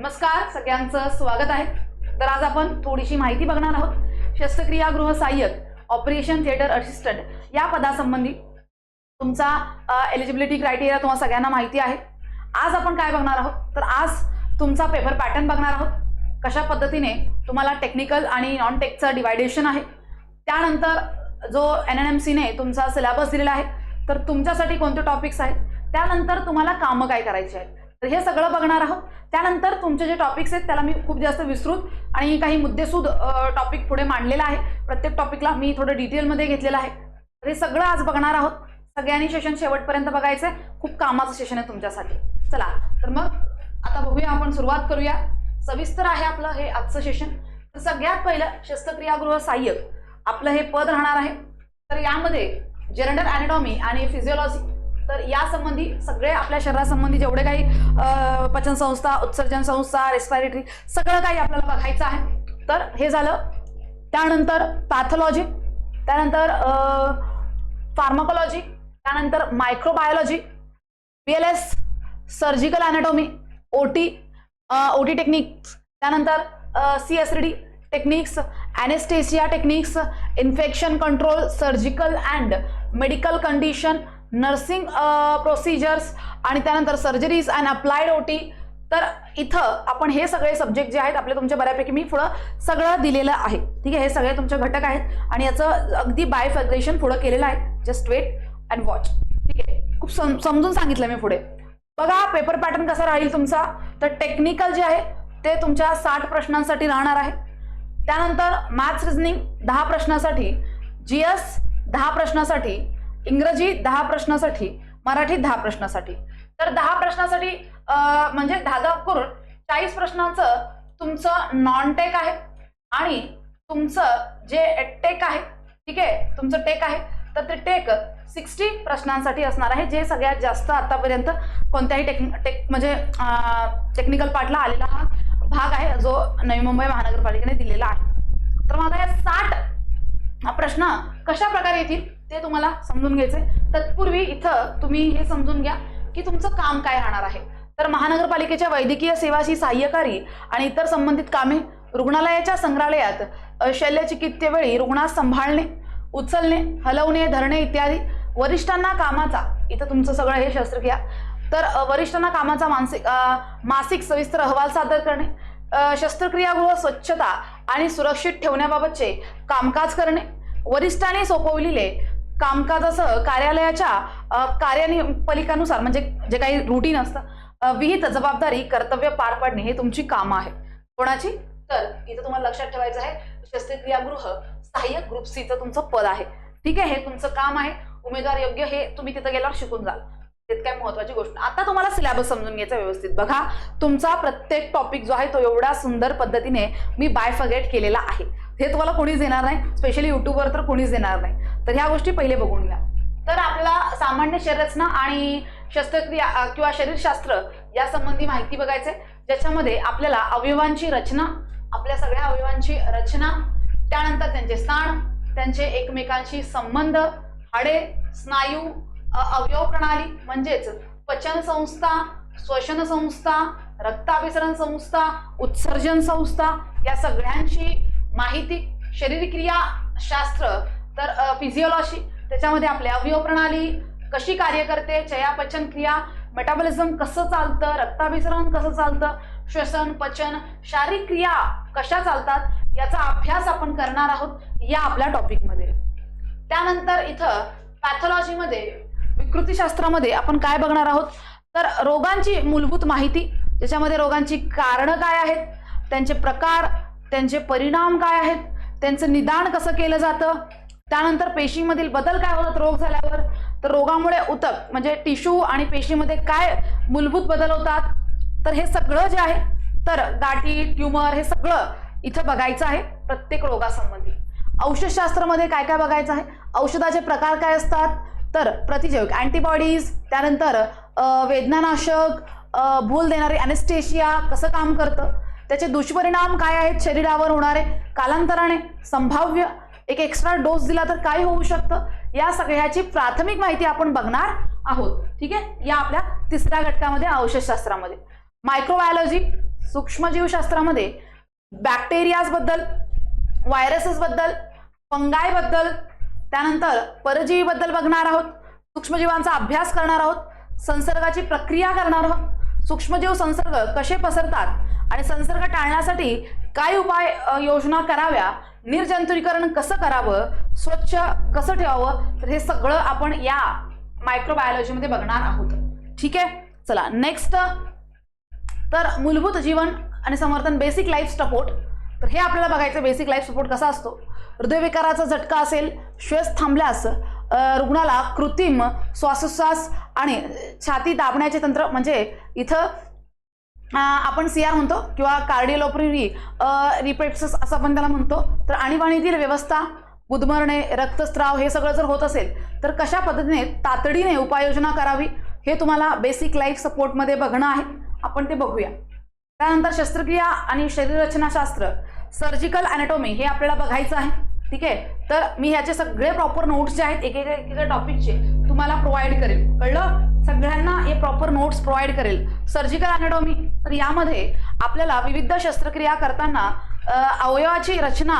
नमस्कार सगळ्यांचं स्वागत आहे. तर आज आपण थोडीशी माहिती बघणार आहोत. शस्त्रक्रियागृह सहाय्यक ऑपरेशन थिएटर असिस्टंट या पदासंबंधी तुमचा एलिजिबिलिटी क्रायटेरिया तुम्हाला सगळ्यांना माहिती आहे. आज आपण काय बघणार आहोत? तर आज तुमचा पेपर पॅटर्न बघणार आहोत. कशा पद्धतीने तुम्हाला टेक्निकल आणि नॉन टेकचं डिवायडेशन आहे. त्यानंतर जो एन एन एम सीने तुमचा सिलेबस दिलेला आहे तर तुमच्यासाठी कोणते टॉपिक्स आहेत? त्यानंतर तुम्हाला कामं काय करायची आहेत? तर हे सगळं बघणार आहोत. त्यानंतर तुमचे जे टॉपिक्स आहेत त्याला मी खूप जास्त विस्तृत आणि काही मुद्देसूद टॉपिक पुढे मांडलेला आहे. प्रत्येक टॉपिकला मी थोडं डिटेलमध्ये घेतलेलं आहे. तर हे सगळं आज बघणार आहोत. सगळ्यांनी सेशन शेवटपर्यंत बघायचं आहे. खूप कामाचं सेशन आहे तुमच्यासाठी. चला तर मग आता बघूया आपण सुरुवात करूया. सविस्तर आहे आपलं हे आजचं सेशन तर सगळ्यात पहिलं शस्त्रक्रियागृह सहाय्यक. आपलं हे पद राहणार आहे. तर यामध्ये जेरंडर अॅनाटॉमी आणि फिजिओलॉजी तर यासंबंधी सगळे आपल्या शरीरासंबंधी जेवढे काही पचन पचनसंस्था उत्सर्जन संस्था रेस्पायरेटरी सगळं काही आपल्याला बघायचं आहे. तर हे झालं. त्यानंतर पॅथॉलॉजी त्यानंतर फार्माकोलॉजी त्यानंतर microbiology P L S surgical anatomy O T O T techniques त्यानंतर C S D techniques anaesthesia techniques infection control surgical and medical condition nursing procedures uh, आणि त्यानंतर surgeries and applied O T तर इथं आपण हे सगळे subject जे आहेत आपले तुमच्या बऱ्यापैकी मी पुढं सगळं दिलेलं आहे. ठीक आहे? हे सगळे तुमचे घटक आहेत आणि याचं अगदी बाय बायफेग्रेशन पुढं केलेलं आहे. जस्ट वेट अँड वॉच ठीक आहे? खूप सम समजून सांगितलं मी पुढे. बघा पेपर पॅटर्न कसा राहील तुमचा? तर टेक्निकल जे आहे ते तुमच्या साठ प्रश्नांसाठी राहणार आहे. त्यानंतर मॅथ्स रिझनिंग दहा प्रश्नासाठी. जी एस दहा प्रश्नासाठी. इंग्रजी दहा प्रश्नासाठी मराठी दहा प्रश्नासाठी. तर दहा प्रश्नासाठी म्हणजे दहा दहा करून चाळीस प्रश्नांचं तुमचं नॉन टेक आहे आणि तुमचं जे टेक आहे ठीक आहे तुमचं टेक आहे तर ते टेक सिक्स्टी प्रश्नांसाठी असणार आहे जे सगळ्यात जास्त आतापर्यंत कोणत्याही टेक टेक म्हणजे टेक्निकल पार्टला आलेला हा भाग आहे जो नवी मुंबई महानगरपालिकेने दिलेला आहे. तर मला या साठ प्रश्न कशा प्रकारे येतील? ते तुम्हाला समजून घ्यायचे. तत्पूर्वी इथं तुम्ही हे समजून घ्या की तुमचं काम काय राहणार आहे. तर महानगरपालिकेच्या वैद्यकीय सेवाशी सहाय्यकारी आणि इतर संबंधित कामे रुग्णालयाच्या संग्रहालयात शल्यचिकित्सेवेळी रुग्णास सांभाळणे उचलणे हलवणे धरणे इत्यादी वरिष्ठांना कामाचा इथं तुमचं सगळं हे शस्त्रक्रिया तर वरिष्ठांना कामाचा मानसिक मासिक सविस्तर अहवाल सादर करणे शस्त्रक्रियागृह स्वच्छता आणि सुरक्षित ठेवण्याबाबतचे कामकाज करणे वरिष्ठांनी सोपवलेले कामकाजासह कार्यालयाच्या अ, कार्यानुपलिकानुसार म्हणजे जे काही रुटीन असतं विहित जबाबदारी कर्तव्य पार पाडणे हे तुमची कामं आहेत. कोणाची? तर इथं तुम्हाला लक्षात ठेवायचं आहे शस्त्रक्रियागृह सहाय्यक ग्रुप सीचं तुमचं पद आहे. ठीक आहे? हे तुमचं काम आहे. उमेदवार योग्य हे तुम्ही तिथं गेल्यावर शिकून जाल. तेच काय महत्वाची गोष्ट. आता तुम्हाला सिलेबस समजून घ्यायचा व्यवस्थित. बघा तुमचा प्रत्येक टॉपिक जो आहे तो एवढा सुंदर पद्धतीने मी बायफगेट केलेला आहे. हे तुम्हाला कोणीच देणार नाही. स्पेशली युट्यूबवर तर कोणीच देणार नाही. तर ह्या गोष्टी पहिले बघून घ्या. तर आपला सामान्य शरीररचना आणि शस्त्रक्रिया किंवा शरीरशास्त्र यासंबंधी माहिती बघायचे ज्याच्यामध्ये आपल्याला अवयवांची रचना आपल्या सगळ्या अवयवांची रचना त्यानंतर त्यांचे स्थान त्यांचे एकमेकांशी संबंध हाडे स्नायू अवयव प्रणाली म्हणजेच पचन संस्था श्वसन संस्था रक्ताभिसरण संस्था उत्सर्जन संस्था या सगळ्यांची माहिती शरीरक्रिया शास्त्र तर फिजिओलॉजी त्याच्यामध्ये आपल्या अवयव प्रणाली कशी कार्य करते चयापचन क्रिया मेटाबॉलिझम कसं चालतं रक्ताभिसरण कसं चालतं श्वसन पचन शारीरिक क्रिया कशा चालतात याचा अभ्यास आपण करणार आहोत या आपल्या टॉपिकमध्ये त्यानंतर इथं पॅथॉलॉजीमध्ये विकृतीशास्त्रामध्ये आपण काय बघणार आहोत? तर रोगांची मूलभूत माहिती ज्याच्यामध्ये रोगांची कारणं काय आहेत त्यांचे प्रकार त्यांचे परिणाम काय आहेत त्यांचं निदान कसं केलं जातं त्यानंतर पेशीमधील बदल काय होतात रोग झाल्यावर? तर रोगामुळे उतक म्हणजे टिश्यू आणि पेशीमध्ये काय मूलभूत बदल होतात? तर हे सगळं जे आहे तर गाठी ट्युमर हे सगळं इथं बघायचं आहे प्रत्येक रोगासंबंधी. औषधशास्त्रामध्ये काय काय बघायचं आहे? औषधाचे प्रकार काय असतात? तर प्रतिजैविक अँटीबॉडीज त्यानंतर वेदनानाशक भूल देणारे अनेस्टेशिया कसं काम करतं? त्याचे दुष्परिणाम काय आहेत? शरीरावर होणारे कालांतराने संभाव्य एक एक्स्ट्रा डोस दिला तर काय होऊ शकतं? या सगळ्याची प्राथमिक माहिती आपण बघणार आहोत. ठीक आहे? या आपल्या तिसऱ्या घटकामध्ये औषधशास्त्रामध्ये. मायक्रोबायोलॉजी सूक्ष्मजीवशास्त्रामध्ये बॅक्टेरियाजबद्दल व्हायरसेसबद्दल फंगायबद्दल त्यानंतर परजीवीबद्दल बघणार आहोत. सूक्ष्मजीवांचा अभ्यास करणार आहोत. संसर्गाची प्रक्रिया करणार आहोत. सूक्ष्मजीव संसर्ग कसे पसरतात आणि संसर्ग टाळण्यासाठी काय उपाय योजना कराव्या निर्जंतुरीकरण कसं करावं स्वच्छ कसं ठेवावं तर हे सगळं आपण या मायक्रोबायोलॉजीमध्ये बघणार आहोत. ठीक आहे? चला नेक्स्ट तर मूलभूत जीवन आणि समर्थन बेसिक लाईफ सपोर्ट तर हे आपल्याला बघायचं बेसिक लाईफ सपोर्ट कसा असतो? हृदयविकाराचा झटका असेल श्वास थांबल्यास रुग्णाला कृत्रिम श्वासोच्छ्वास आणि छाती दाबण्याचे तंत्र म्हणजे इथं आपण सी आर म्हणतो किंवा कार्डिओलोपरी रिपेक्सेस असं आपण त्याला म्हणतो. तर आणीबाणीतील व्यवस्था गुदमरणे रक्तस्राव हे सगळं जर होत असेल तर कशा पद्धतीने तातडीने उपाययोजना करावी हे तुम्हाला बेसिक लाईफ सपोर्टमध्ये बघणं आहे. आपण ते बघूया. त्यानंतर शस्त्रक्रिया आणि शरीररचनाशास्त्र सर्जिकल अॅनाटॉमी हे आपल्याला बघायचं आहे. ठीक आहे? तर मी ह्याचे सगळे प्रॉपर नोट्स जे आहेत एकेका एकेका टॉपिकचे तुम्हाला प्रोव्हाइड करेल. कळलं? सगळ्यांना हे प्रॉपर नोट्स प्रोव्हाइड करेल. सर्जिकल अॅनाटॉमी तर यामध्ये आपल्याला विविध शस्त्रक्रिया करताना अवयवाची रचना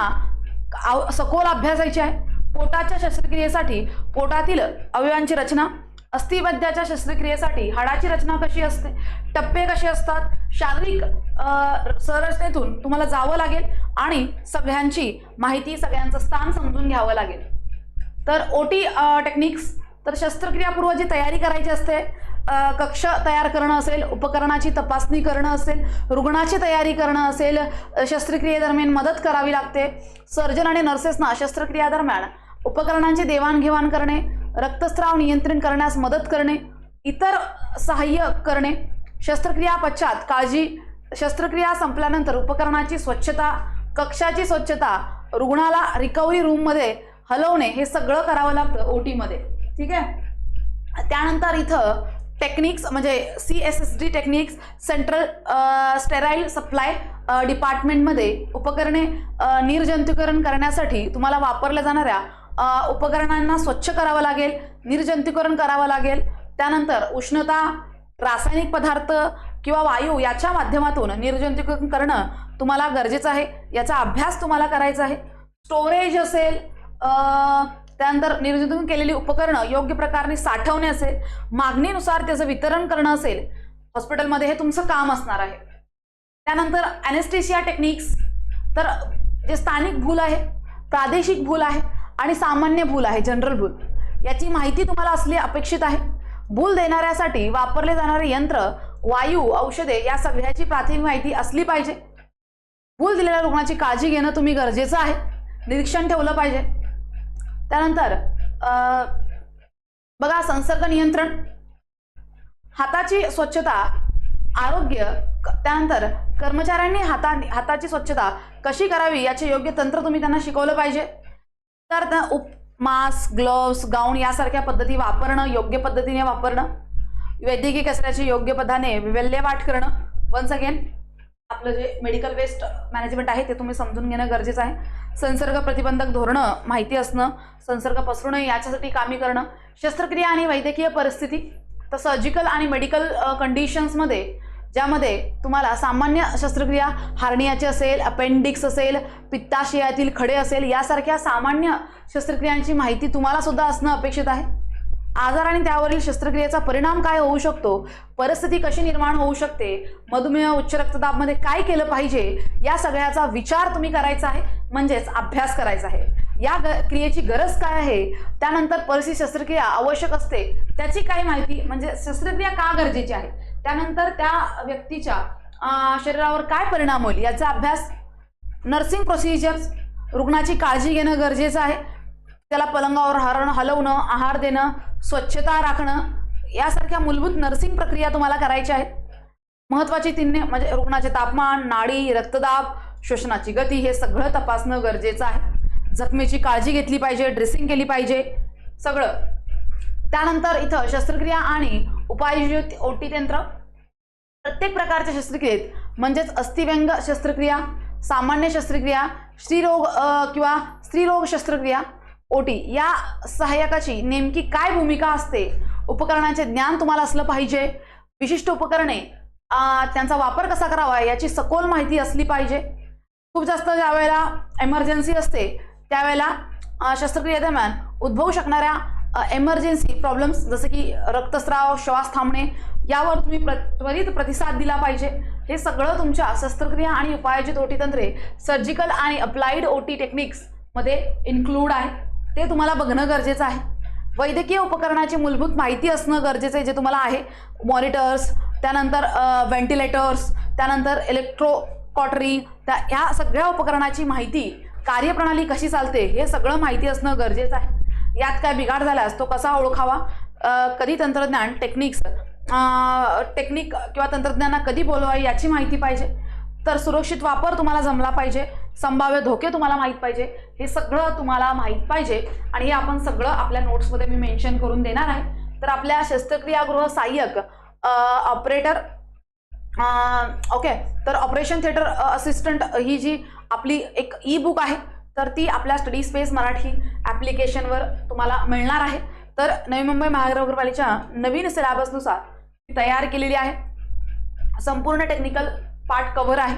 आव- सखोल अभ्यासायची आहे. पोटाच्या शस्त्रक्रियेसाठी पोटातील अवयवांची रचना अस्थिवद्याच्या शस्त्रक्रियेसाठी हाडाची रचना कशी असते टप्पे कसे असतात शारीरिक संरचनेतून तुम्हाला जावं लागेल आणि सगळ्यांची माहिती सगळ्यांचं स्थान समजून घ्यावं लागेल. तर ओ टी टेक्निक्स तर शस्त्रक्रियापूर्व जी तयारी करायची असते कक्ष तयार करणं असेल उपकरणाची तपासणी करणं असेल रुग्णाची तयारी करणं असेल शस्त्रक्रियेदरम्यान मदत करावी लागते. सर्जन आणि नर्सेसना शस्त्रक्रियादरम्यान उपकरणांची देवाणघेवाण करणे रक्तस्राव नियंत्रण करण्यास मदत करणे इतर सहाय्य करणे. शस्त्रक्रिया पश्चात काळजी शस्त्रक्रिया संपल्यानंतर उपकरणाची स्वच्छता कक्षाची स्वच्छता रुग्णाला रिकव्हरी रूममध्ये हलवणे हे सगळं करावं लागतं ओटीमध्ये ठीक आहे? त्यानंतर इथं टेक्निक्स म्हणजे C S S D techniques central sterile supply डिपार्टमेंटमध्ये उपकरणे अ, निर्जंतुकीकरण करण्यासाठी तुम्हाला वापरल्या जाणाऱ्या उपकरणांना स्वच्छ करावं लागेल निर्जंतुकीकरण करावं लागेल. त्यानंतर उष्णता रासायनिक पदार्थ किंवा वायू याच्या माध्यमातून निर्जंतुकीकरण करणं तुम्हाला गरजेचं आहे. याचा अभ्यास तुम्हाला करायचा आहे. स्टोरेज असेल त्यानंतर निर्जंतुकीकरण केलेली उपकरणं योग्य प्रकारे साठवणे असेल मागणीनुसार त्याचं वितरण करणं असेल हॉस्पिटलमध्ये हे तुमचं काम असणार आहे. त्यानंतर अॅनेस्टेशिया टेक्निक्स तर जे स्थानिक भूल आहे प्रादेशिक भूल आहे आणि सामान्य भूल आहे जनरल भूल. याची माहिती तुम्हाला असली अपेक्षित आहे. भूल देणाऱ्यासाठी वापरले जाणारे यंत्र वायू औषधे या सगळ्याची प्राथमिक माहिती असली पाहिजे. भूल दिलेल्या रुग्णाची काळजी घेणं तुम्ही गरजेचं आहे. निरीक्षण ठेवलं पाहिजे. त्यानंतर बघा संसर्ग नियंत्रण हाताची स्वच्छता आरोग्य त्यानंतर कर्मचाऱ्यांनी हाता हाताची स्वच्छता कशी करावी याचे योग्य तंत्र तुम्ही त्यांना शिकवलं पाहिजे. तर उप मास्क ग्लोव्स गाऊन यासारख्या पद्धती वापरणं योग्य पद्धतीने वापरणं वैद्यकीय कचऱ्याची योग्य पदाने विल्हेवाट करणं वन्स अगेन आपलं जे मेडिकल वेस्ट मॅनेजमेंट आहे ते तुम्ही समजून घेणं गरजेचं आहे. संसर्ग प्रतिबंधक धोरणं माहिती असणं संसर्ग पसरू नये याच्यासाठी कामे करणं शस्त्रक्रिया आणि वैद्यकीय परिस्थिती तर सर्जिकल आणि मेडिकल कंडिशन्समध्ये ज्यामध्ये तुम्हाला सामान्य शस्त्रक्रिया हार्नियाची असेल अपेंडिक्स असेल पित्ताशयातील खडे असेल यासारख्या सामान्य शस्त्रक्रियांची माहिती तुम्हाला सुद्धा असणं अपेक्षित आहे. आजार आणि त्यावरील शस्त्रक्रियेचा परिणाम काय होऊ शकतो? परिस्थिती कशी निर्माण होऊ शकते? मधुमेह उच्च रक्तदाबमध्ये काय केलं पाहिजे? या सगळ्याचा विचार तुम्ही करायचा आहे म्हणजेच अभ्यास करायचा आहे. या ग क्रियेची गरज काय आहे? त्यानंतर परिस्थिती शस्त्रक्रिया आवश्यक असते. त्याची काय माहिती? म्हणजे शस्त्रक्रिया का गरजेची आहे? त्यानंतर त्या व्यक्तीच्या शरीरावर काय परिणाम होईल? याचा अभ्यास नर्सिंग प्रोसिजर्स रुग्णाची काळजी घेणं गरजेचं आहे. त्याला पलंगावर हरणं हलवणं आहार देणं स्वच्छता राखणं यासारख्या मूलभूत नर्सिंग प्रक्रिया तुम्हाला करायच्या आहेत. महत्वाची तिन्हे म्हणजे रुग्णाचे तापमान नाडी रक्तदाब श्वसनाची गती हे सगळं तपासणं गरजेचं आहे. जखमेची काळजी घेतली पाहिजे ड्रेसिंग केली पाहिजे सगळं. त्यानंतर इथं शस्त्रक्रिया आणि उपाययोजित ओटी तंत्र. प्रत्येक प्रकारच्या शस्त्रक्रियेत म्हणजेच अस्थिव्यंग शस्त्रक्रिया सामान्य शस्त्रक्रिया स्त्रीरोग किंवा स्त्रीरोग शस्त्रक्रिया ओटी या सहाय्यकाची नेमकी काय भूमिका असते? उपकरणाचे ज्ञान तुम्हाला असलं पाहिजे. विशिष्ट उपकरणे त्यांचा वापर कसा करावा याची सखोल माहिती असली पाहिजे. खूप जास्त ज्यावेळेला एमर्जन्सी असते त्यावेळेला शस्त्रक्रियेदरम्यान उद्भवू शकणाऱ्या एमर्जन्सी प्रॉब्लेम्स जसं की रक्तस्राव श्वास थांबणे यावर तुम्ही प्र त्वरित प्रतिसाद दिला पाहिजे. हे सगळं तुमच्या शस्त्रक्रिया आणि उपायोजित ओटी तंत्रे सर्जिकल आणि अप्लाइड ओटी टेक्निक्समध्ये इन्क्लूड आहे. ते तुम्हाला बघणं गरजेचं आहे. वैद्यकीय उपकरणाची मूलभूत माहिती असणं गरजेचं आहे जे तुम्हाला आहे. मॉनिटर्स त्यानंतर व्हेंटिलेटर्स त्यानंतर इलेक्ट्रो कॉटरी त्या ह्या सगळ्या उपकरणाची माहिती कार्यप्रणाली कशी चालते हे सगळं माहिती असणं गरजेचं आहे. यात काय बिघाड झाल्यास तो कसा ओळखावा? कधी तंत्रज्ञान टेक्निक्स टेक्निक किंवा तंत्रज्ञानांना कधी बोलवा याची माहिती पाहिजे. तर सुरक्षित वापर तुम्हाला जमला पाहिजे. संभाव्य धोके तुम्हाला माहीत पाहिजे. हे सगळं तुम्हाला माहीत पाहिजे. आणि हे आपण सगळं आपल्या नोट्समध्ये मी मेन्शन करून देणार आहे. तर आपल्या शस्त्रक्रियागृह सहाय्यक ऑपरेटर ओके तर ऑपरेशन थिएटर असिस्टंट ही जी आपली एक ई बुक आहे तर ती आपल्या स्टडी स्पेस मराठी ॲप्लिकेशनवर तुम्हाला मिळणार आहे. तर नवी मुंबई महानगरपालिकेच्या नवीन सिलेबसनुसार ती तयार केलेली आहे. संपूर्ण टेक्निकल पार्ट कव्हर आहे.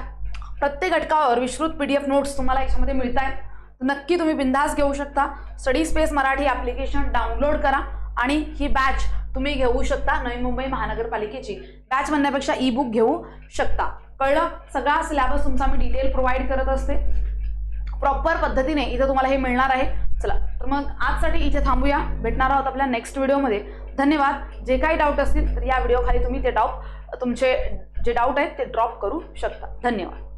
प्रत्येक घटकावर विस्तृत पी डी एफ नोट्स तुम्हाला याच्यामध्ये मिळत आहेत नक्की तुम्ही बिंदास घेऊ शकता. Study space Marathi application download करा आणि ही बॅच तुम्ही घेऊ शकता नवी मुंबई महानगरपालिकेची. बॅच म्हणण्यापेक्षा ई बुक घेऊ शकता. कळलं? सगळा सिलेबस तुमचा मी डिटेल प्रोव्हाइड करत असते. प्रॉपर पद्धतीने इथे तुम्हाला हे मिळणार आहे. चला तर मग आजसाठी इथे थांबूया. भेटणार आहोत आपल्या नेक्स्ट व्हिडिओमध्ये धन्यवाद. जे काही डाऊट असतील तर या व्हिडिओ खाली तुम्ही ते डाऊट तुमचे जे डाऊट आहेत ते ड्रॉप करू शकता. धन्यवाद.